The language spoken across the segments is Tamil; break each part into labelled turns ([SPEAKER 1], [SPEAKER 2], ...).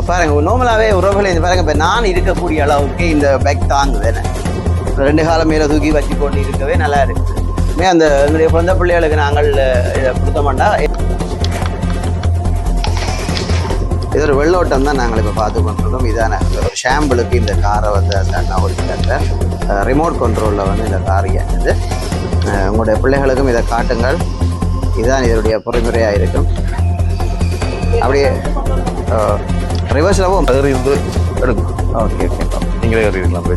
[SPEAKER 1] இப்போ பாருங்க நார்மலாகவே உறவுகளை இந்த பாருங்க இப்போ நான் இருக்கக்கூடிய அளவுக்கு இந்த பேக் தாங்குவேன். ரெண்டு காலம் மேலே தூக்கி வச்சு கொண்டு இருக்கவே நல்லா இருக்கு. மே அந்த என்னுடைய குழந்தை பிள்ளைகளுக்கு நாங்கள் இதை கொடுத்த மாட்டா. இது ஒரு வெள்ளோட்டம் தான் நாங்கள் இப்போ பார்த்து கொண்டிருக்கோம். இதான ஒரு ஷாம்பிளுக்கு இந்த காரை வந்து அந்த அண்ணா ஓடிட்டாங்க ரிமோட் கண்ட்ரோலில் வந்து இந்த கார் இயங்குது உங்களுடைய பிள்ளைகளுக்கும் இதை காட்டுங்கள். இதுதான் இதனுடைய பொறிமுறையாக இருக்கும். அப்படியே ரிவர்ஸ்லவும்
[SPEAKER 2] அதில் இருந்து எடுக்கும்.
[SPEAKER 1] ஓகே ஓகே
[SPEAKER 2] நீங்களே ஏறிடலாம்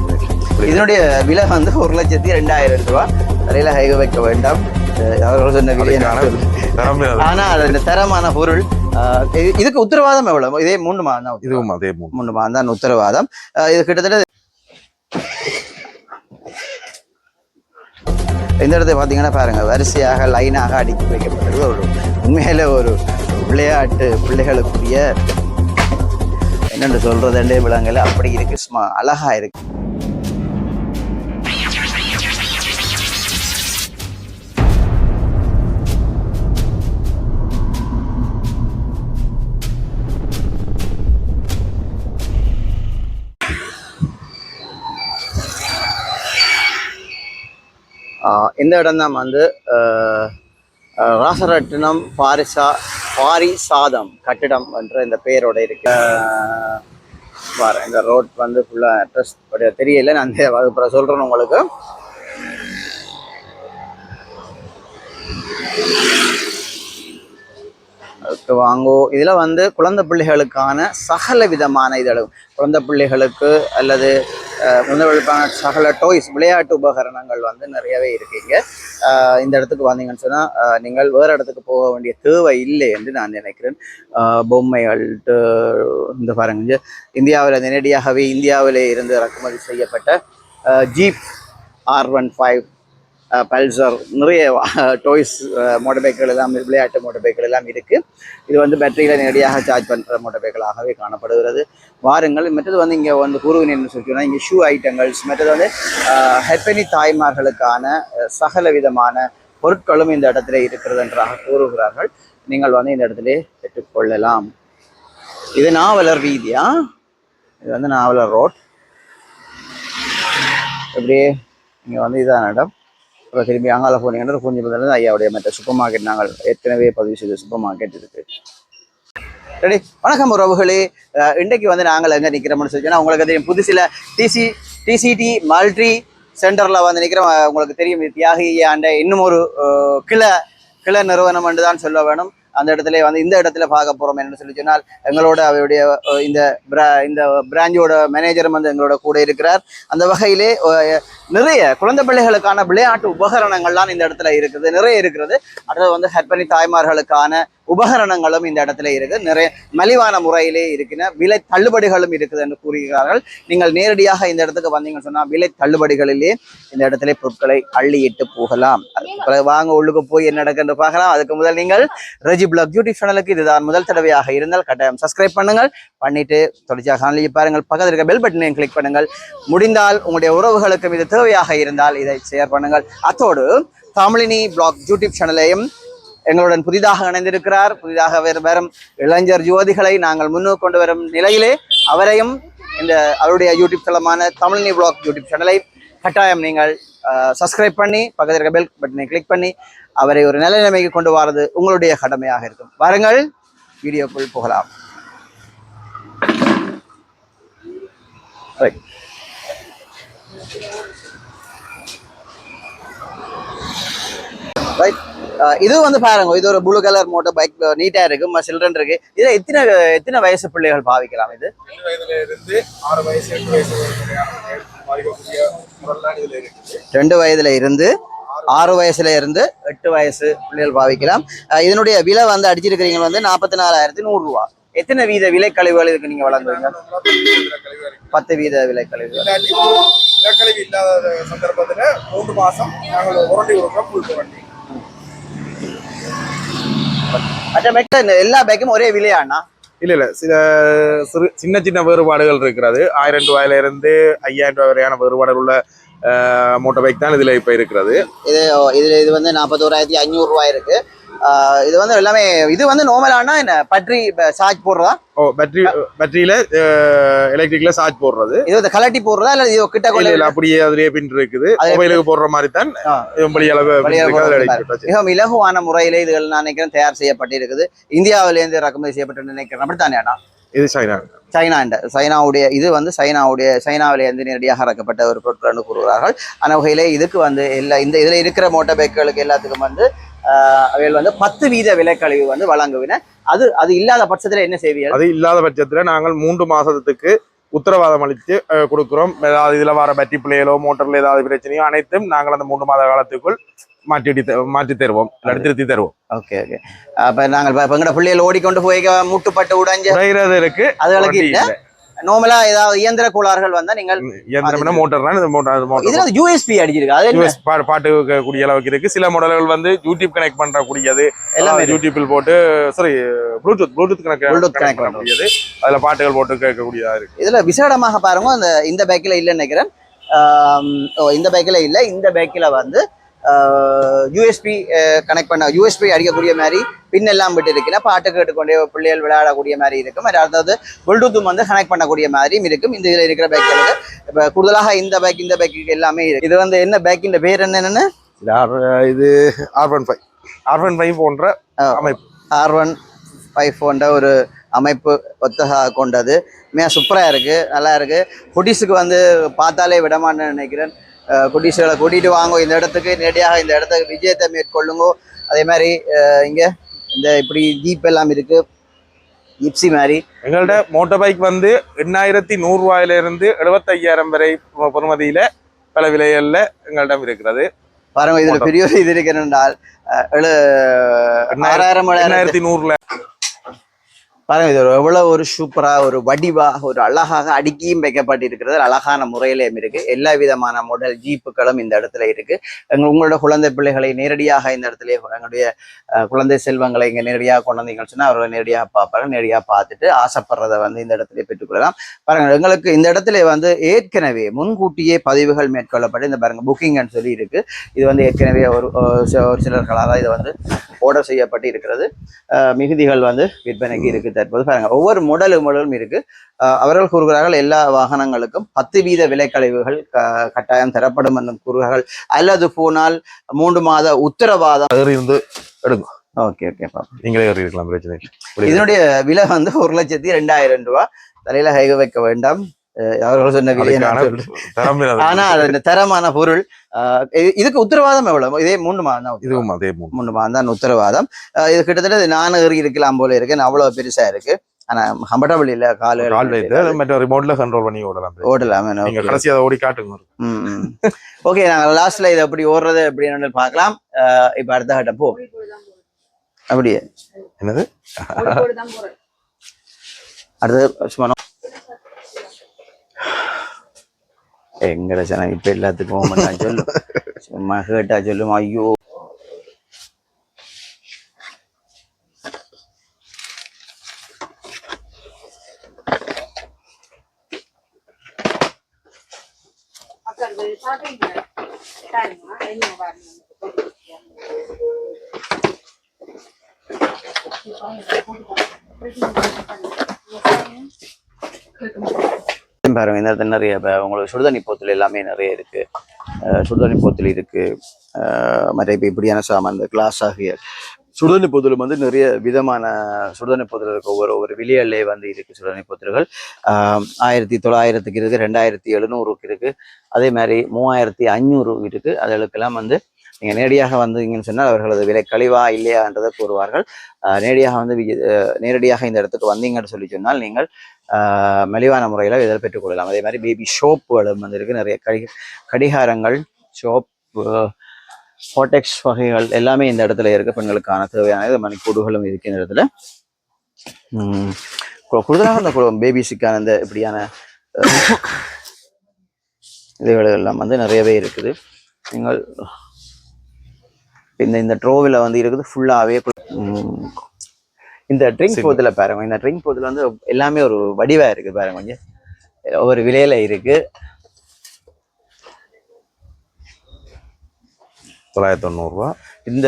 [SPEAKER 1] இதனுடைய விலை வந்து ஒரு லட்சத்தி ரெண்டாயிரம் ரூபாய் தலையில் ஹைக வைக்க வேண்டாம். அவர்கள் சொன்ன விலை
[SPEAKER 2] தரமே அது.
[SPEAKER 1] ஆனால் இந்த தரமான பொருள் இதுக்கு உத்தரவாதம் எவ்வளவு? இதே மூணு மாதம்
[SPEAKER 2] இதுவும் அதே மூணு
[SPEAKER 1] மாதம் தான் உத்தரவாதம். இது கிட்டத்தட்ட இந்த இடத்துல பார்த்தீங்கன்னா பாருங்க வரிசையாக லைனாக அடுக்கி வைக்கப்பட்டது ஒரு உண்மையில ஒரு விளையாட்டு பிள்ளைகளுக்குரிய என்னென்று சொல்றதுண்டே விலங்குல அப்படி இருக்கு. சும்மா அழகா இருக்கு. ஆஹ் இந்த இடம் தான் வந்து ராசரட்டினம் பாரிசா பாரிசாதம் கட்டிடம் என்ற இந்த பெயரோட இருக்கு. பாரு இந்த ரோட் வந்து ஃபுல்லாக அட்ரஸ் தெரியல நான் அந்த வகுப்புற சொல்கிறேன் உங்களுக்கு. வாங்கோ இதில் வந்து குழந்தை பிள்ளைகளுக்கான சகல விதமான இதழ் குழந்தை பிள்ளைகளுக்கு அல்லது குழந்தைகளுக்கான சகல டாய்ஸ் விளையாட்டு உபகரணங்கள் வந்து நிறையவே இருக்கீங்க இந்த இடத்துக்கு வந்தீங்கன்னு சொன்னால் நீங்கள் வேறு இடத்துக்கு போக வேண்டிய தேவை இல்லை என்று நான் நினைக்கிறேன். பொம்மைகள் இந்த பாருங்க இந்தியாவில் நேரடியாகவே இந்தியாவிலே இருந்து இறக்குமதி செய்யப்பட்ட jeep R one five Pulsar நிறைய டாய்ஸ் மோட்டர் பைக்குகள் எல்லாம் விளையாட்டு மோட்டர் பைக்குகள் எல்லாம் இருக்குது இது வந்து பேட்டரியில் நேரடியாக சார்ஜ் பண்ணுற மோட்டர் பைக்களாகவே காணப்படுகிறது. வாருங்கள் மற்றது வந்து இங்கே வந்து கூறுவின் என்ன சொல்லிட்டோம்னா இங்கே ஷூ ஐட்டங்கள்ஸ் மற்றது வந்து ஹெப்பனி தாய்மார்களுக்கான சகல விதமான பொருட்களும் இந்த இடத்துல இருக்கிறது என்றாக கூறுகிறார்கள். நீங்கள் வந்து இந்த இடத்துல பெற்றுக்கொள்ளலாம். இது நாவலர் வீதியா இது வந்து நாவலர் ரோட். இப்படியே இங்கே வந்து இதான் இடம். இப்போ திரும்பி அங்கால போனீங்கன்னா கொஞ்சம் தான் ஐயாவுடைய மற்ற சூப்பர் மார்க்கெட் நாங்கள் ஏற்கனவே பதிவு செய்த சூப்பர் மார்க்கெட் இருக்கு. ரெடி வணக்கம் உறவுகளே. இன்றைக்கு வந்து நாங்கள் எங்கே நிற்கிறோம்னு சொல்லி உங்களுக்கு தெரியும் புதுசில் டிசி டிசிடி மல்டி சென்டரில் வந்து நிற்கிறோம் உங்களுக்கு தெரியும் தியாகி ஆண்ட இன்னும் ஒரு கிளை கிளை நிறுவனம் என்று தான் சொல்ல வேணும். அந்த இடத்துல வந்து இந்த இடத்துல பார்க்க போகிறோம் என்னன்னு சொல்லி சொன்னால் எங்களோட அவருடைய இந்த பிரா இந்த பிராஞ்சோட மேனேஜரும் வந்து எங்களோட கூட இருக்கிறார். அந்த வகையிலே நிறைய குழந்தை பிள்ளைகளுக்கான விளையாட்டு உபகரணங்கள்லாம் இந்த இடத்துல இருக்குது. நிறைய இருக்கிறது. அடுத்தது வந்து ஹெற்பனி தாய்மார்களுக்கான உபகரணங்களும் இந்த இடத்துல இருக்குது. நிறைய மலிவான முறையிலே இருக்கின விலை தள்ளுபடிகளும் இருக்குது என்று கூறுகிறார்கள். நீங்கள் நேரடியாக இந்த இடத்துக்கு வந்தீங்கன்னு சொன்னால் விலை தள்ளுபடிகளிலே இந்த இடத்துல பொருட்களை அள்ளியிட்டு போகலாம். வாங்க உள்ளுக்கு போய் என்ன நடக்குன்னு பார்க்கலாம். அதுக்கு முதல் நீங்கள் ரெஜி பிளாக் யூடியூப் சேனலுக்கு இதுதான் முதல் தடவையாக இருந்தால் கட்டாயம் சப்ஸ்கிரைப் பண்ணுங்கள். பண்ணிட்டு தொடர்ச்சியாக காணொலியை பாருங்கள். பக்கத்தில் இருக்க பெல் பட்டனையும் கிளிக் பண்ணுங்கள். முடிந்தால் உங்களுடைய உறவுகளுக்கும் இது தேவையாக இருந்தால் இதை ஷேர் பண்ணுங்கள். அத்தோடு தமிழினி பிளாக் யூடியூப் சேனலையும் எங்களுடன் புதிதாக இணைந்திருக்கிறார். புதிதாக வரும் இளைஞர் யுவதிகளை நாங்கள் முன்னுக்கு கொண்டு வரும் நிலையிலே அவரையும் இந்த அவருடைய யூடியூப் தளமான தமிழ்நி பிளாக் யூடியூப் சேனலை கட்டாயம் நீங்கள் சப்ஸ்கிரைப் பண்ணி பக்கத்தில் இருக்க பெல் பட்டனை கிளிக் பண்ணி அவரை ஒரு நல்ல நிலைமைக்கு கொண்டு வரது உங்களுடைய கடமையாக இருக்கும். வாருங்கள் வீடியோக்குள் போகலாம். ரைட் ரைட் இது வந்து பாருங்க இது ஒரு ப்ளூ கலர் மோட்டர் பைக் நீட்டா இருக்கு சில்ட்ரன் இருக்கு. இதுல எத்தனை எத்தனை வயசு பிள்ளைகள் பாவிக்கலாம் இது?
[SPEAKER 3] ரெண்டு வயதுல இருந்து ஆறு
[SPEAKER 1] வயசுல இருந்து எட்டு வயசு பிள்ளைகள் பாவிக்கலாம். இதனுடைய விலை வந்து அடிச்சிருக்கிறீங்க வந்து நாற்பத்தி நாலாயிரத்தி நூறு ரூபா எத்தனை வீத விலை கழிவுகள் இதுக்கு நீங்க வழங்குவீங்க? பத்து வீத விலை கழிவுகள்
[SPEAKER 3] நிலக்கழிவு இல்லாத சந்தர்ப்பத்துல மூன்று மாசம் நாங்கள் உரண்டி கொடுக்குறோம் புல் புரண்டி
[SPEAKER 1] மற்ற எல்லா பைக்கும் ஒரே விலையாண்ணா?
[SPEAKER 3] இல்ல இல்ல. சில சிறு சின்ன சின்ன வேறுபாடுகள் இருக்கிறது. ஆயிரம் ரூபாயில இருந்து ஐயாயிரம் ரூபாய் வரையான வேறுபாடுகள் உள்ள மோட்டார் பைக் தான் இதுல இப்ப இருக்கிறது.
[SPEAKER 1] இது இதுல இது வந்து நாற்பத்தோராயிரத்தி ஐநூறு ரூபாய் இருக்கு. இது வந்து எல்லாமே இது வந்து நார்மலானா என்ன பட்ரி சார்ஜ் போடுறதா?
[SPEAKER 3] ஓ பேட்டரி பேட்டரியில எலக்ட்ரிக்ல சார்ஜ் போடுறது.
[SPEAKER 1] இது வந்து கலட்டி போடுறதா இல்ல இது கிட்ட கொண்டு
[SPEAKER 3] இல்ல அப்படியே அதுலயே பின் இருக்குது. மொபைலுக்கு போடுற மாதிரி தான்.
[SPEAKER 1] மிகவும் இலகுவான முறையில இதுகள் நான் நினைக்கிறேன் தயார் செய்யப்பட்டிருக்குது. இந்தியாவிலேருந்து இறக்குமதி செய்யப்பட்டு நினைக்கிறேன். அப்படித்தானே அண்ணா?
[SPEAKER 3] இது சைனா.
[SPEAKER 1] சைனா சைனாவுடைய இது வந்து சைனாவுடைய சைனாவிலேருந்து நேரடியாக இறக்கப்பட்ட ஒரு பொருட்கள் என்று கூறுகிறார்கள் அந்த வகையிலே இதுக்கு வந்து எல்லா இந்த இதில் இருக்கிற மோட்டார் பைக்குகளுக்கு எல்லாத்துக்கும் வந்து அவைகள் வந்து பத்து வீத விலைக்கழிவு வந்து வழங்குவின அது அது இல்லாத பட்சத்தில் என்ன செய்வீர்கள்?
[SPEAKER 3] அது இல்லாத பட்சத்துல நாங்கள் மூன்று மாசத்துக்கு உத்தரவாதம் அளித்து கொடுக்கிறோம். ஏதாவது இதுல வர பேட்டரி பிள்ளைகளோ மோட்டர்ல ஏதாவது பிரச்சனையோ அனைத்தும் நாங்கள் அந்த மூன்று மாத காலத்துக்குள் மாற்றி மாற்றி தருவோம். திருத்தி தருவோம்.
[SPEAKER 1] ஓகே ஓகே அப்போ நாங்கள் இப்போ பிள்ளைகள் ஓடிக்கொண்டு போய் மூட்டுப்பட்டு உடைஞ்ச
[SPEAKER 3] இருக்கு.
[SPEAKER 1] அதுகளுக்கு இல்லை. நார்மலா ஏதாவது இயந்திர கோளாறுகள் வந்தா நீங்கள்
[SPEAKER 3] இயந்திரம்னா மோட்டர் தான் மோட்டர் மோட்டர்
[SPEAKER 1] இதுல யூஎஸ்பி அடிச்சிருக்கு. அது
[SPEAKER 3] பாட்டு கேட்கக்கூடிய அளவுக்கு இருக்கு. சில மாடல்கள் வந்து யூடியூப் கனெக்ட் பண்ற கூடியது
[SPEAKER 1] எல்லாமே.
[SPEAKER 3] யூடியூபில் போட்டு sorry Bluetooth Bluetooth connect
[SPEAKER 1] connect
[SPEAKER 3] connect பண்ணக்கூடியது. அதுல பாட்டுகள் போட்டு கேட்கக்கூடியதா இருக்கு.
[SPEAKER 1] இதுல விசேடமாக பாருங்க அந்த இந்த பைக்கில் இல்லைன்னு நினைக்கிறேன். இந்த பைக்கில் இல்லை இந்த பைக்கில் வந்து யூஎஸ்பி கனெக்ட் பண்ண யூஎஸ்பி அடிக்கக்கூடிய மாதிரி பின் எல்லாம் விட்டு இருக்குன்னா பாட்டு கேட்டுக்கொண்டே பிள்ளைகள் விளையாடக்கூடிய மாதிரி இருக்கும். அது அடுத்தது ப்ளூடூத்தும் வந்து கனெக்ட் பண்ணக்கூடிய மாதிரியும் இருக்கும். இந்த இதில் இருக்கிற பைக்குகளுக்கு இப்போ கூடுதலாக இந்த பைக் இந்த பைக்கு எல்லாமே இருக்கு. இது வந்து என்ன பைக்கின் பேர் என்னன்னு?
[SPEAKER 3] இது R one five R one five போன்ற அமைப்பு.
[SPEAKER 1] ஆர் ஒன் ஃபைவ் போன்ற ஒரு அமைப்பு ஒத்தகா கொண்டது. மிக சூப்பராக இருக்குது நல்லா இருக்குது குட்டீஸுக்கு வந்து பார்த்தாலே விடமாட்டேன்னு நினைக்கிறேன். குட்டீஸுகளை கூட்டிகிட்டு வாங்கோ இந்த இடத்துக்கு நேரடியாக இந்த இடத்துக்கு விஜயத்தை மேற்கொள்ளுங்கோ அதே மாதிரி இங்கே இந்த இப்படி ஜீப் எல்லாம் இருக்குது ஜிப்சி மாதிரி
[SPEAKER 3] எங்கள்ட்ட மோட்டார் பைக் வந்து எண்ணாயிரத்தி நூறு ரூபாயில இருந்து எழுபத்தையாயிரம் வரை பொறுமதியில பல விலைகள்ல எங்களிடம் இருக்கிறது
[SPEAKER 1] பாருங்க இதில் பெரிய ஒரு இது இருக்கிறால் ஆறாயிரம் ஏழாயிரம்
[SPEAKER 3] எண்ணாயிரத்தி நூறுல
[SPEAKER 1] பாருங்க இது எவ்வளோ எவ்வளவு ஒரு சூப்பரா ஒரு வடிவா ஒரு அழகாக அடுக்கியும் வைக்கப்பட்டிருக்கிறது. அழகான முறையிலையும் இருக்கு. எல்லா விதமான மாடல் ஜீப்புகளும் இந்த இடத்துல இருக்கு. உங்களோட குழந்தை பிள்ளைகளை நேரடியாக இந்த இடத்துல எங்களுடைய குழந்தை செல்வங்களை இங்க நேரடியாக கொண்டு வந்தீங்கன்னு சொன்னா அவர்களை நேரடியாக பார்ப்பாங்க நேரடியாக பார்த்துட்டு ஆசைப்படுறதை வந்து இந்த இடத்துல பெற்றுக்கொள்ளலாம் பாருங்க எங்களுக்கு இந்த இடத்துல வந்து ஏற்கனவே முன்கூட்டியே பதிவுகள் மேற்கொள்ளப்பட்டு இந்த பாருங்க புக்கிங்னு சொல்லி இருக்கு. இது வந்து ஏற்கனவே ஒரு ஒரு சில- ஒரு சிலர்களால் இது வந்து ஆர்டர் செய்யப்பட்டு இருக்கிறது மிகுதிகள் வந்து விற்பனைக்கு இருக்குது. தற்போது பாருங்க. ஒவ்வொரு மாடலு மாடலும் இருக்கு. அவர்கள் கூறுகிறார்கள் எல்லா வாகனங்களுக்கும் பத்து வீத விலைக்கழிவுகள் கட்டாயம் தரப்படும் என்னும் கூறுகிறார்கள். அல்லது போனால் மூன்று மாத உத்தரவாதம்.
[SPEAKER 2] இருந்து எடுங்க.
[SPEAKER 1] ஓகே ஓகே
[SPEAKER 2] நீங்களே இருக்கலாம் பிரச்சனை
[SPEAKER 1] இதனுடைய விலை வந்து ஒரு லட்சத்தி ரெண்டாயிரம் ரூபாய். தலையில கை வைக்க வேண்டாம். அவர்கள் சொன்ன. ஆனா அது தரமான பொருள் இதுக்கு உத்தரவாதம் எவ்வளவு? இதே மூன்று மாதம் தான்.
[SPEAKER 2] இதுவும் அதே மூணு
[SPEAKER 1] மூணு மாதம் தான் உத்தரவாதம். இது கிட்டத்தட்ட இது நானு ஏறி இருக்கலாம் போல இருக்கு. அவ்வளவு பெருசா இருக்கு. ஆனா கம்ஃபர்டபுள் இல்ல காலு
[SPEAKER 2] மற்ற ரிமோட்ல கண்ட்ரோல் பண்ணி ஓடலாம்.
[SPEAKER 1] ஓடலாம்
[SPEAKER 2] நீங்க கடைசி அதை ஓடி காட்டுங்க.
[SPEAKER 1] ஓகே நாங்க லாஸ்ட்ல இதை எப்படி ஓடுறது அப்படின்னு பார்க்கலாம். இப்ப அடுத்த கட்டம் போ. அப்படியே.
[SPEAKER 2] என்னது?
[SPEAKER 1] அடுத்தது சும்மா எங்கட சேனல் இப்ப எல்லாத்துக்கும் நான் சொல்லும். சும்மா கேட்டா சொல்லும் ஐயோ. பாருங்க இந்த இடத்துல நிறைய உங்களுக்கு சுடுதண்ணி போத்தல் எல்லாமே நிறைய இருக்கு. சுடுதண்ணி போத்தல் இருக்கு. மற்ற இப்போ இப்படியான சாமான் இந்த கிளாஸ் ஆகிய சுடுதண்ணி போத்தல் வந்து நிறைய விதமான சுடுதண்ணி போத்தல் இருக்க ஒவ்வொரு ஒவ்வொரு விலையிலே வந்து இருக்கு சுடுதண்ணி போத்தல்கள் ஆயிரத்தி தொள்ளாயிரத்துக்கு இருக்கு ரெண்டாயிரத்தி எழுநூறுக்கு இருக்கு. அதே மாதிரி மூவாயிரத்தி ஐநூறு இருக்கு. அதுகளுக்கெல்லாம் வந்து நீங்கள் நேரடியாக வந்தீங்கன்னு சொன்னால் அவர்களது விலை கழிவா இல்லையான்றதை கூறுவார்கள். நேரடியாக வந்து நேரடியாக இந்த இடத்துக்கு வந்தீங்கன்னு சொல்லி சொன்னால் நீங்கள் மலிவான முறையில் இதில் பெற்றுக்கொள்ளலாம் அதே மாதிரி பேபி ஷோப்புகளும் வந்து இருக்கு நிறைய கடி கடிகாரங்கள் ஷோப் ஹோட்டெக்ஸ் வகைகள் எல்லாமே இந்த இடத்துல இருக்கு. பெண்களுக்கான தேவையான மணிக்கூடுகளும் இருக்கு இந்த இடத்துல. கூடுதலாக இந்த பேபிஸுக்கான இந்த இப்படியான இதுகள் எல்லாம் வந்து நிறையவே இருக்குது. நீங்கள் இந்த இந்த ட்ரோவில் வந்து இருக்குது ஃபுல்லாகவே இந்த ட்ரிங்க்
[SPEAKER 2] சரி.
[SPEAKER 1] போதில் பாருங்க. இந்த ட்ரிங்க் போதில் வந்து எல்லாமே ஒரு வடிவா இருக்கு பாருங்க. கொஞ்சம் ஒவ்வொரு விலையில இருக்கு.
[SPEAKER 2] தொள்ளாயிரத்தி தொண்ணூறுரூவா
[SPEAKER 1] இந்த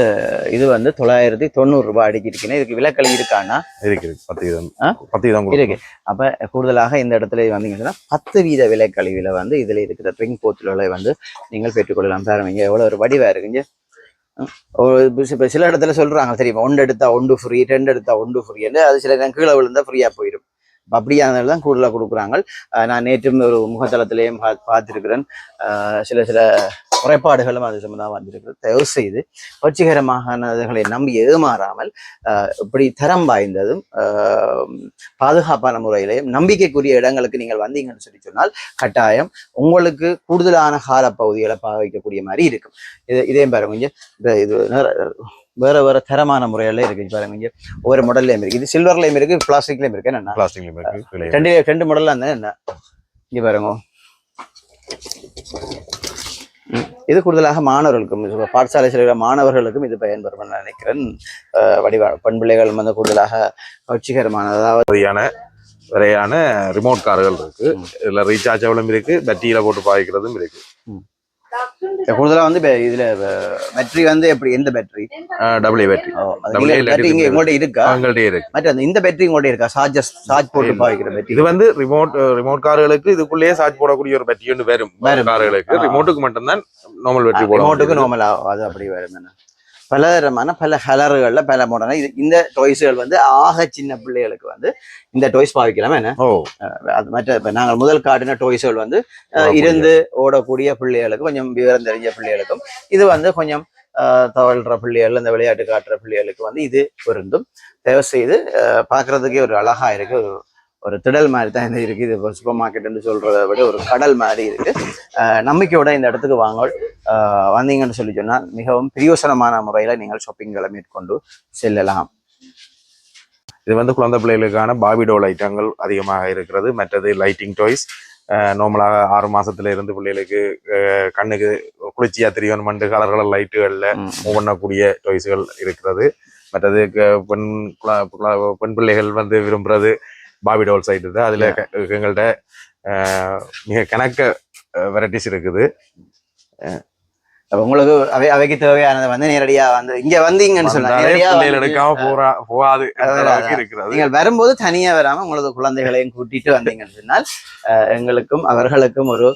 [SPEAKER 1] இது வந்து தொள்ளாயிரத்தி தொண்ணூறு ரூபாய் அடிக்கி இருக்கேன் இதுக்கு விலக்களி இருக்கான்னா?
[SPEAKER 2] இருக்கு பத்து வீதம்? பத்து வீதம்
[SPEAKER 1] இருக்கு. அப்ப கூடுதலாக இந்த இடத்துல வந்தீங்கன்னு பத்து வீத விலைக்கழிவுல வந்து இதுல இருக்கிற ட்ரிங்க் போத்துகளை வந்து நீங்கள் பெற்றுக்கொள்ளலாம். பாருங்க எவ்வளவு ஒரு வடிவா இருக்குங்க இப்போ சில இடத்துல சொல்கிறாங்க தெரியுமா? ஒன்று எடுத்தா ஒன்று ஃப்ரீ ரெண்டு எடுத்தா ஒன்று ஃப்ரீன்னு அது சில நேரம் கீழே விழுந்தா ஃப்ரீயா போயிடும். அப்படியானது தான் கூடுதலாக கொடுக்குறாங்க. நான் நேற்றும் ஒரு முகத்தளத்திலேயும் பா பார்த்துருக்கிறேன். சில சில குறைபாடுகளும் அது சம்பந்தமாக வந்திருக்கிறது. தயவு செய்து புரட்சிகரமானதுகளை நம்பி ஏமாறாமல் இப்படி தரம் வாய்ந்ததும் பாதுகாப்பான முறையிலையும் நம்பிக்கைக்குரிய இடங்களுக்கு நீங்கள் வந்தீங்கன்னு சொல்லி சொன்னால் கட்டாயம் உங்களுக்கு கூடுதலான காலப்பகுதிகளை பாவிக்கக்கூடிய மாதிரி இருக்கும். இது இதே பாருங்க இது வேற வேற தரமான முறையில இருக்கு பாருங்க. இங்க ஒவ்வொரு மாடல்லையும் இருக்கு. இது சில்வர்லயும் இருக்கு பிளாஸ்டிக்லயும் இருக்கு. என்ன
[SPEAKER 2] பிளாஸ்டிக் இருக்கு
[SPEAKER 1] ரெண்டு ரெண்டு மாடல்ல இருந்தா என்ன? இங்க பாருங்க. இது கூடுதலாக மாணவர்களுக்கும் பாடசாலை செல்கிற மாணவர்களுக்கும் இது பயன்பெறும் நான் நினைக்கிறேன். வடிவா பெண் பிள்ளைகள் வந்து கூடுதலாக கட்சிகரமான அதாவது
[SPEAKER 2] வகையான வரையான ரிமோட் கார்கள் இருக்கு. இதுல ரீசார்ஜபிளும் இருக்கு பேட்டரியில போட்டு பாய்க்கிறதும் இருக்கு.
[SPEAKER 1] கூடுதலா வந்து இதுல பேட்டரி வந்து எப்படி எந்த battery
[SPEAKER 2] double battery Double A
[SPEAKER 1] battery இங்க உங்கள்ட்ட இருக்கா?
[SPEAKER 2] அவங்கள்ட்டே இருக்கு.
[SPEAKER 1] மற்ற அந்த இந்த பேட்டரி உங்கள்ட்ட இருக்கா? சார்ஜஸ் சார்ஜ் போட்டு பாவிக்கிற பேட்டரி
[SPEAKER 2] இது வந்து ரிமோட் ரிமோட் கார்களுக்கு இதுக்குள்ளேயே சார்ஜ் போடக்கூடிய ஒரு பேட்டரி ஒன்று வரும். கார்களுக்கு. ரிமோட்டுக்கு மட்டும்தான் நார்மல் பேட்டரி போட
[SPEAKER 1] ரிமோட்டுக்கு
[SPEAKER 2] முடியும்.
[SPEAKER 1] நார்மல் அது அப்படி வரும் தானே. பல தரமான பல கலர்கள்ல பல மாடல் இது இந்த டாய்ஸ்கள் வந்து ஆக சின்ன பிள்ளைகளுக்கு வந்து இந்த டாய்ஸ் பாவிக்கலாம் என்ன?
[SPEAKER 2] ஓ.
[SPEAKER 1] அது மற்ற இப்ப நாங்கள் முதல் காட்டின டாய்ஸ்கள் வந்து. இருந்து ஓடக்கூடிய பிள்ளைகளுக்கு கொஞ்சம் விவரம் தெரிஞ்ச பிள்ளைகளுக்கும் இது வந்து கொஞ்சம் அஹ், தவழ்ற பிள்ளைகள் இந்த விளையாட்டு காட்டுற பிள்ளைகளுக்கு வந்து இது பொருந்தும். தயவு செய்து பார்க்கறதுக்கே ஒரு அழகா இருக்கு ஒரு ஒரு திடல் மாதிரி தான் இது இருக்கு இது சூப்பர் மார்க்கெட்னு சொல்றதை விட ஒரு கடல் மாதிரி இருக்கு. அஹ், நம்பிக்கையோட இந்த இடத்துக்கு வாங்க. வந்தீங்கன்னு சொல்லி சொன்னால் மிகவும் பிரியோசனமான முறையில நீங்கள் ஷாப்பிங்களை மேற்கொண்டு செல்லலாம்.
[SPEAKER 2] இது வந்து குழந்தை பிள்ளைகளுக்கான பாபிடோல் ஐட்டங்கள் அதிகமாக இருக்கிறது. மற்றது லைட்டிங் டாய்ஸ் நார்மலாக ஆறு மாசத்துல இருந்து பிள்ளைகளுக்கு கண்ணுக்கு குளிர்ச்சியா தெரியும். மண்டு கலர் கலர் லைட்டுகள்ல பண்ணக்கூடிய டாய்ஸ்கள் இருக்கிறது. மற்றது பெண் பெண் பிள்ளைகள் வந்து விரும்புறது பாபிடோல் சைட்டு தான். அதுல அஹ், மிக கணக்க வெரைட்டிஸ் இருக்குது.
[SPEAKER 1] அப்ப உங்களுக்கு அவை அவைக்கு தேவையானதை வந்து நேரடியா வந்து இங்க வந்தீங்கன்னு வந்து,
[SPEAKER 2] எடுக்காம போறா போகாது
[SPEAKER 1] நீங்கள் வரும்போது தனியா வராம உங்களது குழந்தைகளையும் கூட்டிட்டு வந்தீங்கன்னு சொன்னால் எங்களுக்கும் அவர்களுக்கும் ஒரு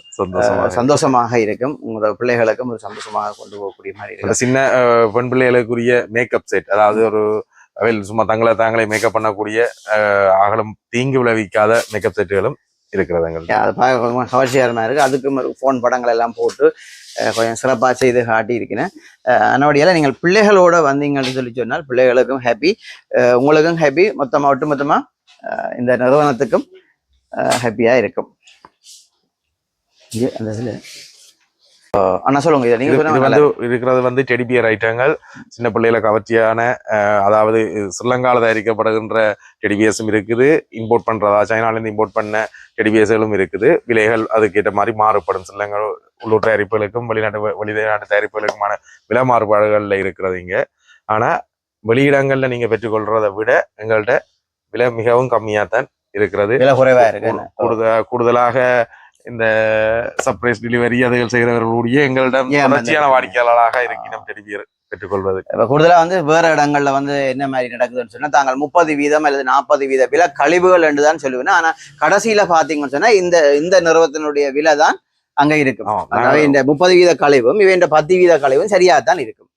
[SPEAKER 1] சந்தோஷமாக இருக்கும். உங்களோட பிள்ளைகளுக்கும் ஒரு சந்தோஷமாக கொண்டு போகக்கூடிய மாதிரி இருக்கும்.
[SPEAKER 2] சின்ன பெண் பிள்ளைகளுக்குரிய மேக்கப் செட் அதாவது ஒரு அவையில் சும்மா தங்களை தாங்களே மேக்கப் பண்ணக்கூடிய அகலம் தீங்கு விளைவிக்காத மேக்கப் செட்டுகளும் இருக்கிறது எங்களுக்கு
[SPEAKER 1] அது பார்க்க கொஞ்சம் அதுக்கும் ஃபோன் படங்கள் எல்லாம் போட்டு கொஞ்சம் சிறப்பாக செய்து காட்டி இருக்கிறேன் அதனுடைய நீங்கள் பிள்ளைகளோட வந்தீங்கன்னு சொல்லி சொன்னால் பிள்ளைகளுக்கும் ஹாப்பி உங்களுக்கும் ஹாப்பி மொத்தமாக ஒட்டுமொத்தமாக இந்த நிறுவனத்துக்கும் ஹாப்பியாக இருக்கும். அந்த இதில். அண்ணா சொல்லுங்க இதை நீங்க
[SPEAKER 2] இது வந்து இருக்கிறது வந்து டெடிபியர் ஐட்டங்கள். சின்ன பிள்ளைகளை கவர்ச்சியான அதாவது ஸ்ரீலங்காவில் தயாரிக்கப்படுகின்ற டெடிபியர்ஸும் இருக்குது. இம்போர்ட் பண்றதா சைனாலேருந்து இம்போர்ட் பண்ண டெடிபியர்ஸ்களும் இருக்குது. விலைகள் அதுக்கேற்ற மாதிரி மாறுபடும். ஸ்ரீலங்கா உள்ளூர் தயாரிப்புகளுக்கும் வெளிநாட்டு வெளிநாட்டு தயாரிப்புகளுக்குமான விலை மாறுபாடுகள்ல இருக்கிறது இங்க. ஆனா வெளியிடங்கள்ல நீங்க பெற்றுக்கொள்றதை விட எங்கள்ட்ட விலை மிகவும் கம்மியாத்தான் இருக்கிறது.
[SPEAKER 1] விலை குறைவா இருக்கு. என்ன?
[SPEAKER 2] கூடுதல் கூடுதலாக இந்த சர்ப்ரைஸ் டெலிவரி அதுகள் செய்கிறவர்களுடைய எங்களிடம் தொடர்ச்சியான வாடிக்கையாளராக இருக்கிறோம் டெலிவரி பெற்றுக்கொள்வது.
[SPEAKER 1] கூடுதலா வந்து வேற இடங்கள்ல வந்து என்ன மாதிரி நடக்குதுன்னு சொன்னா தாங்கள் முப்பது வீதம் அல்லது நாற்பது வீத விலை கழிவுகள் என்று தான் சொல்லுவேன். ஆனா கடைசியில பாத்தீங்கன்னு சொன்னா இந்த இந்த நிறுவனத்தினுடைய விலை தான் அங்க இருக்கும். இந்த முப்பது வீத கழிவும் இவன் பத்து வீத கழிவும் சரியா தான் இருக்கும்.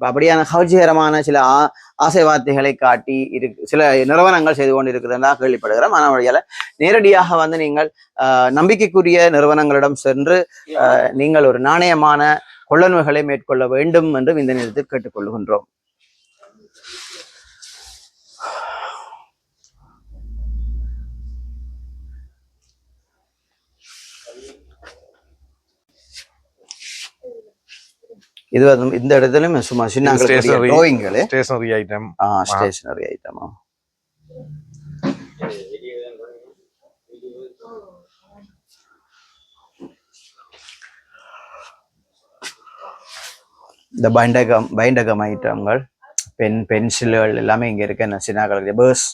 [SPEAKER 1] அப்படியான கவர்ச்சிகரமான சில ஆ- ஆசை வார்த்தைகளை காட்டி இருக்கு சில நிறுவனங்கள் செய்து கொண்டு இருக்குதுன்னா கேள்விப்படுகிறோம். ஆனால் வழியால நேரடியாக வந்து நீங்கள் ஆஹ், நம்பிக்கைக்குரிய நிறுவனங்களிடம் சென்று ஆஹ், நீங்கள் ஒரு நாணயமான கொள்ளன்மைகளை மேற்கொள்ள வேண்டும் என்றும் இந்த நேரத்தில் கேட்டுக்கொள்கின்றோம். இது வந்து இந்த இடத்துலயும் சும்மா சின்ன. ட்ராயிங்கள்
[SPEAKER 2] ஸ்டேஷனரி ஐட்டம்
[SPEAKER 1] ஸ்டேஷனரி ஐட்டமா இந்த பைண்டகம் பைண்டகம் ஐட்டங்கள் பென் பென்சில்கள் எல்லாமே இங்க இருக்கு. என்ன சின்ன கலர் பேர்ஸ்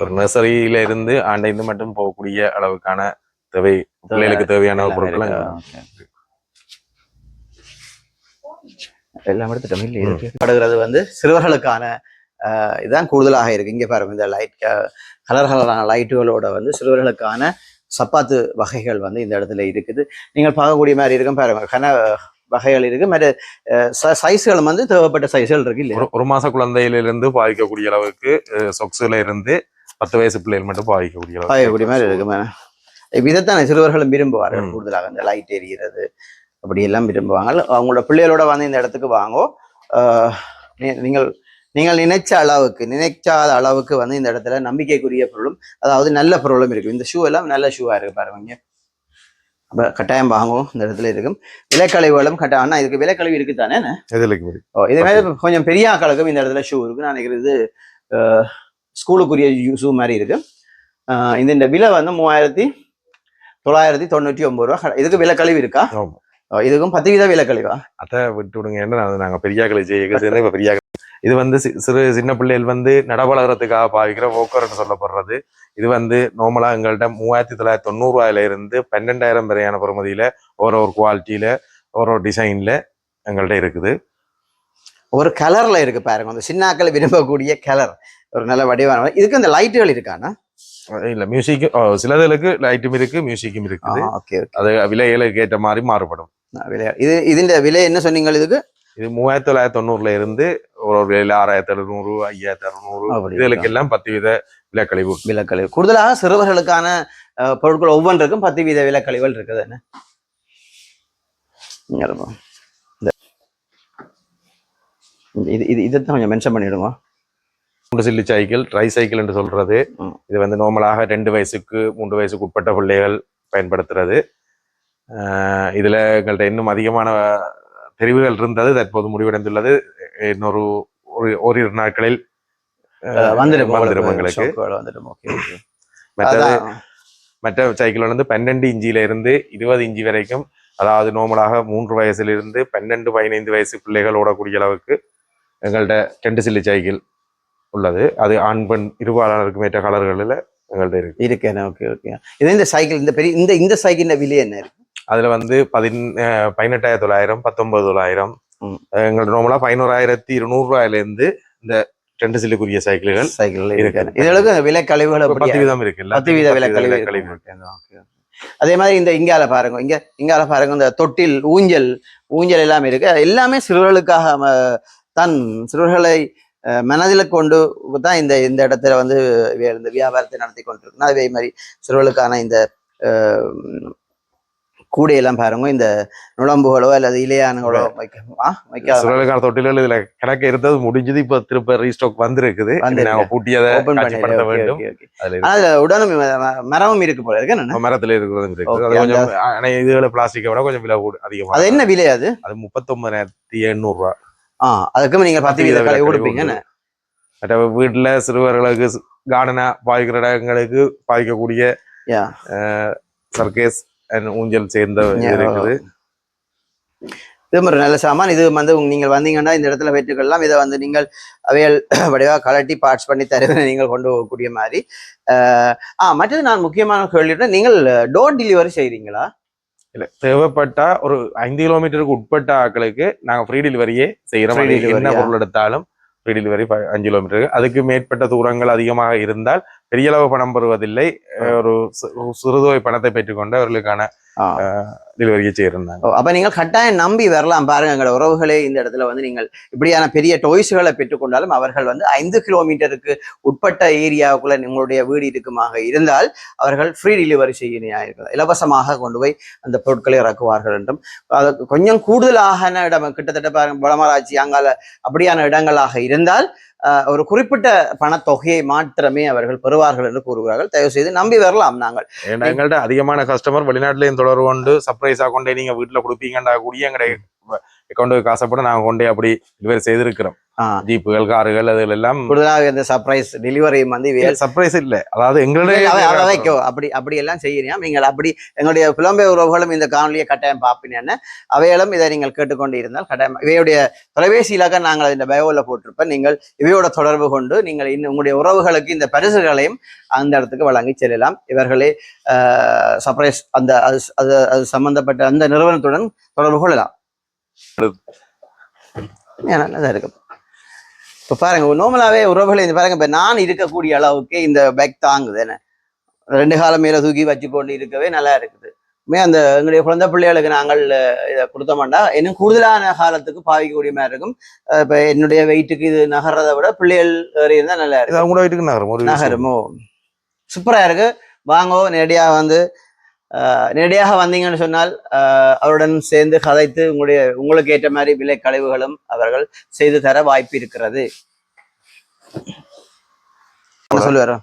[SPEAKER 2] ஒரு நர்சரியில இருந்து ஆண்டைந்து மட்டும் போகக்கூடிய அளவுக்கான தேவை பிள்ளைகளுக்கு தேவையான பொருட்கள்
[SPEAKER 1] எல்லாமே எடுத்துட்டோம் இருக்கு. படுகிறது வந்து சிறுவர்களுக்கான இதுதான் கூடுதலாக இருக்கு. இங்கே பாருங்க இந்த லைட் கலர் கலரான லைட்டுகளோட வந்து சிறுவர்களுக்கான சப்பாத்து வகைகள் வந்து இந்த இடத்துல இருக்குது. நீங்கள் பார்க்கக்கூடிய மாதிரி இருக்கும். பாருங்க கன வகைகள் இருக்கு. மற்ற சைஸ்களும் வந்து தேவைப்பட்ட சைஸ்கள் இருக்கு இல்லையா?
[SPEAKER 2] ஒரு மாச குழந்தையிலிருந்து பாதிக்கக்கூடிய அளவுக்கு சொக்ஸுல இருந்து பத்து வயசு பிள்ளைகள் மட்டும் பாதிக்கக்கூடிய அளவுக்கு
[SPEAKER 1] பாயக்கூடிய மாதிரி இருக்கு மேடம். இதைத்தானே சிறுவர்களும் விரும்புவார்கள். கூடுதலாக இந்த லைட் எரிகிறது அப்படி எல்லாம் விரும்புவாங்க அவங்களோட பிள்ளைகளோட வந்து இந்த இடத்துக்கு வாங்கோ. நீங்கள் நீங்கள் நினைச்ச அளவுக்கு நினைக்காத அளவுக்கு வந்து இந்த இடத்துல நம்பிக்கைக்குரிய பொருளும் அதாவது நல்ல பொருளும் இருக்கு இந்த ஷூ எல்லாம் நல்ல ஷூவா இருக்கு பாருங்க. அப்ப கட்டாயம் வாங்குவோம் இந்த இடத்துல இருக்கும். விலைக்கழிவுகளும் கட்டாயம் இதுக்கு விலைக்கழிவு இருக்கு தானே ஓ இதே மாதிரி கொஞ்சம் பெரிய ஆக்களுக்கும் இந்த இடத்துல ஷூ இருக்கு. நான் நினைக்கிறது ஸ்கூலுக்குரிய ஷூ மாதிரி இருக்கு. இந்த விலை வந்து மூவாயிரத்தி தொள்ளாயிரத்தி தொண்ணூற்றி ஒன்பது ரூபா இதுக்கு விலை கழிவு இருக்கா இதுக்கும் பத்து வீத விலை கழிவா
[SPEAKER 2] அதை விட்டு விடுங்க. அது நாங்க செய்ய சேர்ந்து இப்ப பெரியாக்கள் இது வந்து சிறு சின்ன பிள்ளைகள் வந்து நடவளகிறதுக்காக பாவிக்கிற போக்கர்னு சொல்லப்படுறது. இது வந்து நார்மலா எங்கள்கிட்ட மூவாயிரத்தி தொள்ளாயிரத்தி தொண்ணூறு ரூபாயில இருந்து பன்னெண்டாயிரம் வரையான பெறுமதியில ஒரு ஒரு குவாலிட்டியில ஒரு ஒரு டிசைன்ல எங்கள்கிட்ட இருக்குது.
[SPEAKER 1] ஒரு கலர்ல இருக்கு பாருங்க. அந்த சின்னாக்கள் விரும்பக்கூடிய கலர் ஒரு நல்ல வடிவான இதுக்கு இந்த லைட்டுகள் இருக்காண்ணா?
[SPEAKER 2] இல்ல மியூசிக் சிலதுகளுக்கு லைட்டும் இருக்கு மியூசிக்கும் இருக்குது.
[SPEAKER 1] ஓகே
[SPEAKER 2] அது விலைகளுக்கு ஏற்ற மாதிரி மாறுபடும்.
[SPEAKER 1] விலை இது இதுஇந்த விலை என்ன சொன்னீங்க இதுக்கு?
[SPEAKER 2] இது மூவாயிரத்தி தொள்ளாயிரத்தி தொண்ணூறுல இருந்து ஒரு ஒரு விலையில ஆறாயிரத்தி எழுநூறு ஐயாயிரத்தி அறுநூறு இதுகளுக்கு எல்லாம் பத்து வித விலைக்கழிவு.
[SPEAKER 1] விலக்கழிவு. கூடுதலாக சிறுவர்களுக்கான பொருட்கள் ஒவ்வொன்றுக்கும் பத்து வீத விலக்கழிவுகள் இருக்குது. என்ன. இந்த- இது இது இதைத்தான் கொஞ்சம் மென்ஷன் பண்ணிடுங்க
[SPEAKER 2] மூன்று சில்லி சைக்கிள் ட்ரை சைக்கிள் என்று சொல்றது. இது வந்து நார்மலாக ரெண்டு வயசுக்கு மூன்று வயசுக்கு உட்பட்ட பிள்ளைகள் பயன்படுத்துறது. இதுல எங்கள்கிட்ட இன்னும் அதிகமான தெரிவுகள் இருந்தது தற்போது முடிவடைந்துள்ளது. இன்னொரு ஒரு ஓரிரு நாட்களில்
[SPEAKER 1] வந்துடும்.
[SPEAKER 2] எங்களுக்கு மற்றது மற்ற சைக்கிள் வந்து பன்னெண்டு இஞ்சில இருந்து இருபது இஞ்சி வரைக்கும் அதாவது நார்மலாக மூன்று வயசுல இருந்து பன்னெண்டு பதினைந்து வயசு பிள்ளைகள் ஓடக்கூடிய அளவுக்கு எங்கள்கிட்ட ரெண்டு சில்லி சைக்கிள் உள்ளது. அது ஆண் பெண் இருபாலருக்கும் ஏற்ற கலர்களில் எங்கள்கிட்ட இருக்கு.
[SPEAKER 1] இருக்கேன் ஓகே ஓகே. இது இந்த சைக்கிள் இந்த பெரிய இந்த இந்த சைக்கிள் விலை என்ன இருக்கு?
[SPEAKER 2] அதுல வந்து பதின் பதினெட்டாயிரத்தி தொள்ளாயிரம் பத்தொன்பது தொள்ளாயிரம். எங்கள்ட்ட நார்மலா பதினோராயிரத்தி இருநூறு ரூபாயில இருந்து இந்த ரெண்டு சில்லுக்குரிய சைக்கிள்கள்
[SPEAKER 1] சைக்கிள்
[SPEAKER 2] இருக்கு.
[SPEAKER 1] இருக்கு. இதுகளுக்கு விலை கழிவுகள்
[SPEAKER 2] பத்து வீதம் இருக்கு
[SPEAKER 1] பத்து வீத விலை கழிவு இருக்கு. அதே மாதிரி இந்த இங்கால பாருங்க. இங்க இங்கால பாருங்க. இந்த தொட்டில் ஊஞ்சல் ஊஞ்சல் எல்லாம் இருக்கு. எல்லாமே சிறுவர்களுக்காக தான். சிறுவர்களை மனதில் கொண்டு தான் இந்த இந்த இடத்துல வந்து இந்த வியாபாரத்தை நடத்தி கொண்டிருக்கு அதே மாதிரி சிறுவர்களுக்கான இந்த கூடையெல்லாம் பாருங்க. இந்த நுழம்புகளோ அல்லது இலையானுகளோ வைக்க
[SPEAKER 2] தொட்டில்கள் இதுல கணக்கு இருந்தது முடிஞ்சது. இப்ப திருப்ப ரீஸ்டாக் வந்திருக்குது. அதுல
[SPEAKER 1] உடனும் மரமும் இருக்கு போல இருக்கு.
[SPEAKER 2] மரத்துல இருக்கிறதும் இருக்கு. அது கொஞ்சம் பிளாஸ்டிக்கை விட கொஞ்சம் விலை கூட அதிகமா.
[SPEAKER 1] அது என்ன விலை அது?
[SPEAKER 2] அது முப்பத்தொன்பதாயிரத்தி எண்ணூறு ரூபா.
[SPEAKER 1] ஆ அதுக்கும் நீங்க பத்து வீத கழிவு கொடுப்பீங்க என்ன?
[SPEAKER 2] மற்ற வீட்டுல சிறுவர்களுக்கு கார்டனா பாய்க்கிற இடங்களுக்கு பாய்க்கக்கூடிய. சர்க்கேஸ் ஊஞ்சல் சேர்ந்த. இருக்குது
[SPEAKER 1] இது ஒரு நல்ல சாமான் இது வந்து நீங்கள் வந்தீங்கன்னா இந்த இடத்துல பெற்றுக்கொள்ளலாம் இதை வந்து நீங்கள் அவையல் வடிவா கலட்டி பார்ட்ஸ் பண்ணி தருவேன் நீங்கள் கொண்டு போகக்கூடிய மாதிரி ஆ மற்றது நான் முக்கியமான கேள்வி நீங்கள் டோர் டெலிவரி செய்றீங்களா
[SPEAKER 2] இல்ல தேவைப்பட்டா ஒரு ஐந்து கிலோமீட்டருக்கு உட்பட்ட ஆட்களுக்கு நாங்க ஃப்ரீ டெலிவரியே செய்யறோம் என்ன. பொருள் எடுத்தாலும் ஃப்ரீ டெலிவரி அஞ்சு கிலோமீட்டருக்கு அதுக்கு மேற்பட்ட தூரங்கள் அதிகமாக இருந்தால் பெரிய அளவு பணம் பெறுவதில்லை. ஒரு சிறுதொகை பணத்தை பெற்றுக்கொண்டு அவர்களுக்கான. டெலிவரியை செய்யிருந்தாங்க
[SPEAKER 1] அப்ப நீங்கள் கட்டாயம் நம்பி வரலாம் பாருங்க. எங்களோட உறவுகளே இந்த இடத்துல வந்து நீங்கள் இப்படியான பெரிய டொய்ஸ்களை பெற்றுக்கொண்டாலும் அவர்கள் வந்து ஐந்து கிலோமீட்டருக்கு உட்பட்ட ஏரியாவுக்குள்ள உங்களுடைய வீடு இருக்குமாக இருந்தால் அவர்கள் ஃப்ரீ டெலிவரி செய்ய இலவசமாக கொண்டு போய் அந்த பொருட்களை இறக்குவார்கள் என்றும். அது கொஞ்சம் கூடுதலாக இடம்? கிட்டத்தட்ட பாருங்க பலமராட்சி அங்கால அப்படியான இடங்களாக இருந்தால் ஒரு குறிப்பிட்ட பணத்தொகையை மாத்திரமே அவர்கள் பெறுவார்கள் என்று கூறுகிறார்கள். தயவு செய்து நம்பி வரலாம் நாங்கள்.
[SPEAKER 2] எங்கள்கிட்ட அதிகமான கஸ்டமர் வெளிநாட்டிலையும் தொடர்பு கொண்டு சர்ப்ரைஸா கொண்டே நீங்க வீட்டுல கொடுப்பீங்கண்டா கூடிய எங்களுடைய அக்கௌண்ட்டுக்கு காசப்பட நாங்க கொண்டே அப்படி டெலிவரி செய்திருக்கிறோம். ஜீப்புகள் காருகள் அதுல எல்லாம்
[SPEAKER 1] கூடுதலாக இந்த சர்ப்ரைஸ் டெலிவரி வந்து
[SPEAKER 2] சர்ப்ரைஸ் இல்ல அதாவது எங்களுடைய
[SPEAKER 1] அப்படி அப்படி எல்லாம் செய்யணும் நீங்கள் அப்படி எங்களுடைய புலம்பெயர் உறவுகளும் இந்த காணொலியை கட்டாயம் பார்ப்பீங்கன்னு அவைகளும் இதை நீங்கள் கேட்டுக்கொண்டு இருந்தால் கட்டாயம். இவையுடைய தொலைபேசி இலக்க நாங்கள் இந்த பயோவில் போட்டிருப்போம். நீங்கள் இவையோட தொடர்பு கொண்டு நீங்கள் இன்னும் உங்களுடைய உறவுகளுக்கு இந்த பரிசுகளையும் அந்த இடத்துக்கு வழங்கி செல்லலாம். இவர்களே சர்ப்ரைஸ் அந்த அது அது அது சம்பந்தப்பட்ட அந்த நிறுவனத்துடன் தொடர்பு கொள்ளலாம். இருக்கு. இப்போ பாருங்க நார்மலாகவே உறவுகளை இந்த பாருங்க இப்போ நான் இருக்கக்கூடிய அளவுக்கு இந்த பேக் தாங்குது என்ன? ரெண்டு காலம் மேலே தூக்கி வச்சு கொண்டு இருக்கவே நல்லா இருக்குது. மே அந்த எங்களுடைய குழந்தை பிள்ளைகளுக்கு நாங்கள் இதை கொடுத்தோம்னா இன்னும் கூடுதலான காலத்துக்கு பாவிக்கக்கூடிய மாதிரி இருக்கும். இப்போ என்னுடைய வெயிட்டுக்கு இது நகர்றதை விட பிள்ளைகள் இருந்தால் நல்லா இருக்கும்.
[SPEAKER 2] இது அவங்க வீட்டுக்கு நகரும்
[SPEAKER 1] நகருமோ. சூப்பராக இருக்கு. வாங்கோ நேரடியாக வந்து நேரடியாக வந்தீங்கன்னு சொன்னால் அவருடன் சேர்ந்து கதைத்து உங்களுடைய உங்களுக்கு ஏற்ற மாதிரி விலை கழிவுகளும் அவர்கள் செய்து தர வாய்ப்பு இருக்கிறது. சொல்லுவாரோ?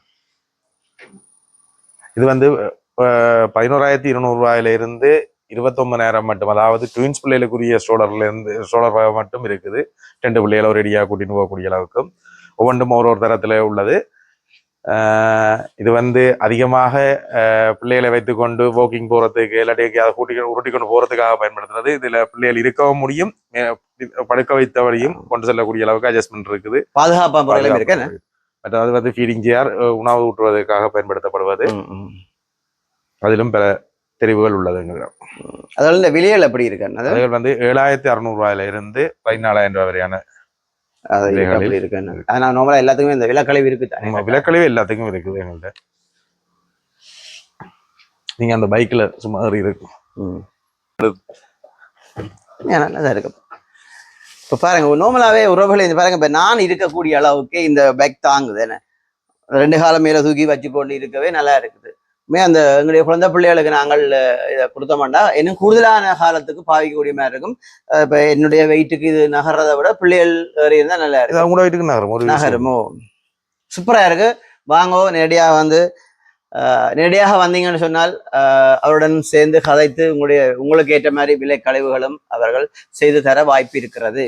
[SPEAKER 2] இது வந்து பதினோராயிரத்தி இருநூறு ரூபாயில இருந்து இருபத்தொன்பதாயிரம் மட்டும். அதாவது ட்வின்ஸ் பிள்ளைகளுக்குரிய ஸ்டோலர்ல இருந்து ஸ்டோலர் மட்டும் இருக்குது. ரெண்டு பிள்ளைகளை ஒரு ரெடியாக கூட்டிட்டு போகக்கூடிய அளவுக்கும். ஒவ்வொன்றும் ஒரு ஒரு தரத்துல உள்ளது. இது வந்து அதிகமாக பிள்ளைகளை வைத்துக்கொண்டு வாக்கிங் போறதுக்கு இல்லாட்டி அதை கூட்டி உருட்டி கொண்டு போறதுக்காக பயன்படுத்துறது. இதுல பிள்ளைகள் இருக்கவும் முடியும் படுக்க வைத்தவரையும் கொண்டு செல்லக்கூடிய அளவுக்கு அட்ஜஸ்ட்மெண்ட் இருக்குது.
[SPEAKER 1] பாதுகாப்பா முறையிலும் இருக்கு என்ன?
[SPEAKER 2] மற்றது வந்து ஃபீடிங் சேர் உணவு ஊட்டுவதற்காக பயன்படுத்தப்படுவது. அதிலும் பல தெரிவுகள் உள்ளதுங்க
[SPEAKER 1] அதோட இந்த விலைகள் எப்படி இருக்கு? அது
[SPEAKER 2] அதுகள் வந்து ஏழாயிரத்தி அறுநூறு ரூபாயில இருந்து பதினாலாயிரம் ரூபாய் வரையான
[SPEAKER 1] அது எப்படி இருக்குன்னு ஆனா நார்மலா எல்லாத்துக்குமே இந்த விலக்கழிவு இருக்கு தானே
[SPEAKER 2] நம்ம விலக்கழிவு எல்லாத்துக்கும் இருக்குது எங்கள்கிட்ட நீங்க அந்த பைக்ல சும்மா இருக்கும்
[SPEAKER 1] ம். ஏன் நல்லதா இருக்கு. இப்போ பாருங்க நார்மலாவே உறவுகளை இந்த பாருங்க இப்போ நான் இருக்கக்கூடிய அளவுக்கு இந்த பேக் தாங்குது ரெண்டு காலம் மேலே தூக்கி வச்சு கொண்டு இருக்கவே நல்லா இருக்குது. மே அந்த எங்களுடைய குழந்தை பிள்ளைகளுக்கு நாங்கள் இதை கொடுத்தோம்னா இன்னும் கூடுதலான காலத்துக்கு பாவிக்கக்கூடிய மாதிரி இருக்கும். இப்போ என்னுடைய வெயிட்டுக்கு இது நகர்றதை விட பிள்ளைகள் ஏறி இருந்தால் நல்லா இருக்கும்.
[SPEAKER 2] இது அவங்க வீட்டுக்கு நகரும் ஒரு
[SPEAKER 1] நகருமோ சூப்பரா இருக்கு. வாங்கோ நேரடியாக வந்து அஹ், நேரடியாக வந்தீங்கன்னு சொன்னால் அவருடன் சேர்ந்து கதைத்து உங்களுடைய உங்களுக்கு ஏற்ற மாதிரி விலை கழிவுகளும் அவர்கள் செய்து தர வாய்ப்பு இருக்கிறது.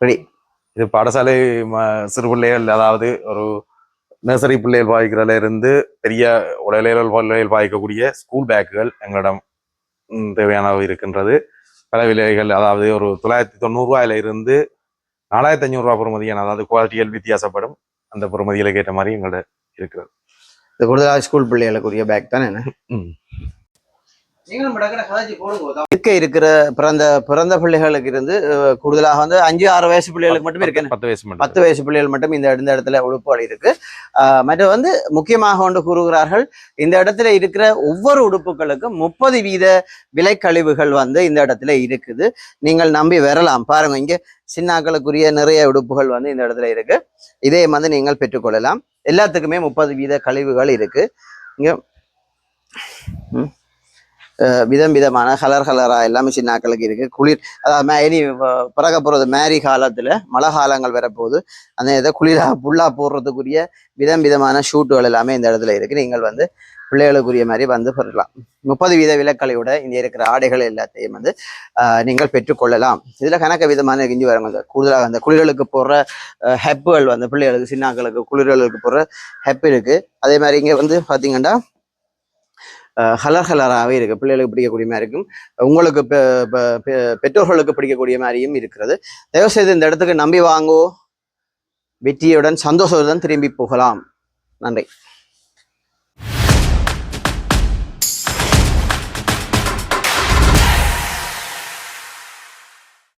[SPEAKER 1] ரெடி
[SPEAKER 2] இது பாடசாலை சிறு பிள்ளைகள் அதாவது ஒரு நர்சரி பிள்ளைகள் பாய்க்கிறதுல இருந்து பெரிய உடலியல் பிள்ளைகள் பாய்க்கக்கூடிய ஸ்கூல் பேக்குகள் எங்களிடம் தேவையானவை இருக்கின்றது. பல விலைகள் அதாவது ஒரு தொள்ளாயிரத்தி தொண்ணூறு ரூபாயில இருந்து நாலாயிரத்தி ரூபாய் பொறுமதியான அதாவது குவாலிட்டிகள் வித்தியாசப்படும் அந்த பொறுமதிகளுக்கு ஏற்ற மாதிரி எங்கள்ட இருக்கிறது.
[SPEAKER 1] இது கூடுதலாக ஸ்கூல் பிள்ளைகளுக்குரிய பேக் தானே. இருக்க இருக்கிற பிறந்த பிறந்த பிள்ளைகளுக்கு இருந்து கூடுதலாக வந்து அஞ்சு ஆறு வயசு பிள்ளைகளுக்கு மட்டும் இருக்கு?
[SPEAKER 2] பத்து வயசு
[SPEAKER 1] பத்து வயசு பிள்ளைகள் மட்டும் இந்த இந்த இடத்துல உடுப்புகள் இருக்கு. ஆஹ் மற்ற வந்து முக்கியமாக ஒன்று கூறுகிறார்கள் இந்த இடத்துல இருக்கிற ஒவ்வொரு உடுப்புகளுக்கும் முப்பது வீத விலைக்கழிவுகள் வந்து இந்த இடத்துல இருக்குது. நீங்கள் நம்பி வரலாம். பாருங்க இங்க சின்னாக்களுக்குரிய நிறைய உடுப்புகள் வந்து இந்த இடத்துல இருக்கு. இதே வந்து நீங்கள் பெற்றுக்கொள்ளலாம். எல்லாத்துக்குமே முப்பது வீத கழிவுகள் இருக்கு. இங்க விதம் விதமான கலர் கலராக எல்லாமே சின்னாக்களுக்கு இருக்கு. குளிர் அதாவது மே- இனி வ- பிறக்க மேரி காலத்தில் மழை காலங்கள் வரப்போகுது அந்த இதை குளிராக புல்லாக போடுறதுக்குரிய விதம் விதமான ஷூட்டுகள் எல்லாமே இந்த இடத்துல இருக்கு. நீங்கள் வந்து பிள்ளைகளுக்குரிய மாதிரி வந்து பெறலாம் முப்பது வீத விலக்களையோட இங்கே இருக்கிற ஆடைகள் எல்லாத்தையும் வந்து நீங்கள் பெற்றுக்கொள்ளலாம் இதில் கணக்க விதமான கிஞ்சி வரங்க கூடுதலாக அந்த குளிர்களுக்கு போடுற ஹெப்புகள் வந்து பிள்ளைகளுக்கு சின்னாக்களுக்கு குளிர்களுக்கு போடுற ஹெப் இருக்குது அதே மாதிரி இங்கே வந்து பார்த்தீங்கன்னா ஹலர் ஹலராகவே இருக்கு. பிள்ளைகளுக்கு பிடிக்கக்கூடிய மாதிரி இருக்கும். உங்களுக்கு பெ- பெற்றோர்களுக்கு பிடிக்கக்கூடிய மாதிரியும் இருக்கிறது. தயவு செய்து இந்த இடத்துக்கு நம்பி வாங்கோ. வெற்றியுடன் சந்தோஷத்துடன் திரும்பி போகலாம். நன்றி.